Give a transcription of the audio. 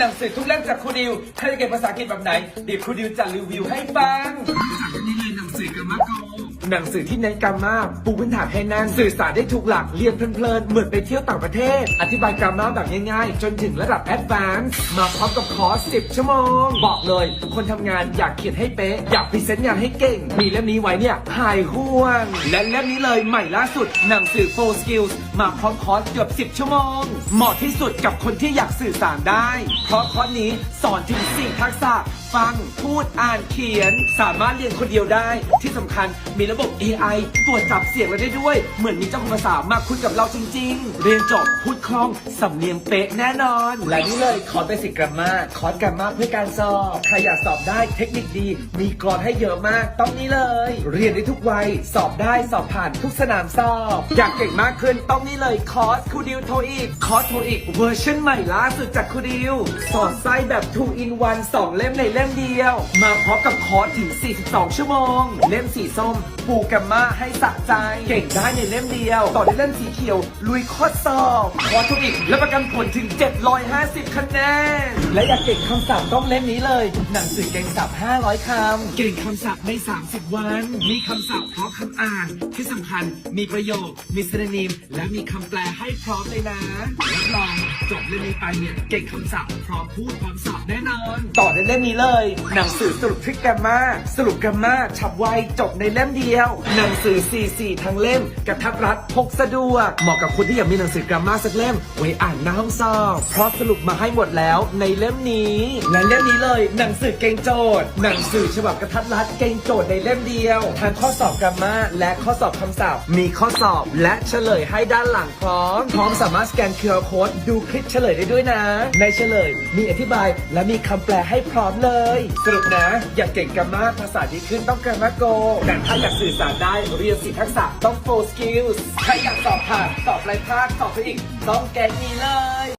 หนังสือทุกเล่มจากครูดิวถ้าจะเก่งภาษาอังกฤษแบบไหนเดี๋ยวครูดิวจะรีวิวให้ฟังนี่เลยหนังสือกรรมะโก หนังสือที่เน้นกรรมะปูพื้นฐานให้แน่นสื่อสารได้ถูกหลักเรียนเพลินๆ เหมือนไปเที่ยวต่างประเทศ อธิบายกรรมะแบบง่ายๆ จนถึงระดับแอดวานซ์มาพร้อมกับคอร์ส10 ชั่วโมง บอกเลย คนทำงานอยากเขียนให้เป๊ะ อยากพรีเซนต์งานให้เก่ง มีเล่มนี้ไว้เนี่ยหายห่วง และเล่มนี้เลยใหม่ล่าสุดหนังสือ4 skills มาพร้อมคอร์สเกือบ 10 ชั่วโมง เหมาะที่สุดกับคนที่อยากสื่อสารได้ เพราะคอร์สนี้สอนถึง4ทักษะ ฟัง พูดอ่านเขียน สามารถเรียนคนเดียวได้ ที่สำคัญมีระบบ AI ตรวจจับเสียงเราได้ด้วย เหมือนมีเจ้าของภาษามาคุยกับเราจริง ๆ เรียนจบพูด ล่องสำเนียงเป๊ะแน่นอน และนี่เลยคอร์สเบสิกกรมมาคอร์สกรมมาเพื่อการสอบ ใครอยากสอบได้เทคนิคดี มีกรอนให้เยอะมาก ต้องนี่เลย เรียนได้ทุกวัย สอบได้สอบผ่านทุกสนามสอบ อยากเก่งมากขึ้นต้องนี่เลยคอร์สคูดิวโทอีกคอร์สโทอีกเวอร์ชันใหม่ล่าสุดจากคูดิว สอนไส้แบบ 2 in 1 2 เล่มในเล่มเดียว มาพร้อมกับคอร์สถึง 42 ชั่วโมง เล่มสีส้มปูกัมมาให้สะใจ เก่งได้ในเล่มเดียว ต่อในเล่มสีเขียว ลุยข้อสอบคอร์สโทอีก และประกันผลถึง 750 คะแนน และอยากเก่งคำศัพท์ต้องเล่มนี้เลย หนังสือเก่งศัพท์ 500 คำ เก่งคำศัพท์ใน 30 วัน มีคำศัพท์พร้อมคำอ่าน ที่สำคัญมีประโยค มีสนิมและมีคำแปลให้พร้อมเลยนะรับรอง จบเล่มนี้ไปเนี่ยเก่งคำศัพท์พร้อมพูดพร้อมสอบแน่นอน ต่อในเล่มนี้เลย หนังสือสรุปทริคแกรมมาสรุปแกรมมาฉับไวจบในเล่มเดียว หนังสือ 44 ทั้งเล่มกระทัดรัดพกสะดวกเหมาะกับคนที่อยากมีหนังสือแกรมมาสักเล่ม ไว้อ่านหน้าห้องสอบเพราะสรุปมาให้หมดแล้วในเล่มนี้ และเล่มนี้เลย หนังสือเก่งโจทย์ หนังสือฉบับกระทัดรัดเก่งโจทย์ในเล่มเดียวทั้งข้อสอบแกรมมาและข้อสอบคำศัพท์ มีข้อสอบและเฉลยให้ด้านหลังพร้อมพร้อมสามารถสแกน QR Code ดูคลิปเฉลยได้ด้วยนะ ในเฉลย มีอธิบายและมีคำแปลให้พร้อมเลย สรุปนะ อยากเก่งกรรมะภาษาดีขึ้นต้องกรรมะโกแต่ถ้าอยากสื่อสารได้เรียนสิทักษะต้อง4 skills ใครอยากสอบผ่านสอบไรพลาดสอบไปอีก ต้องแกงนี้เลย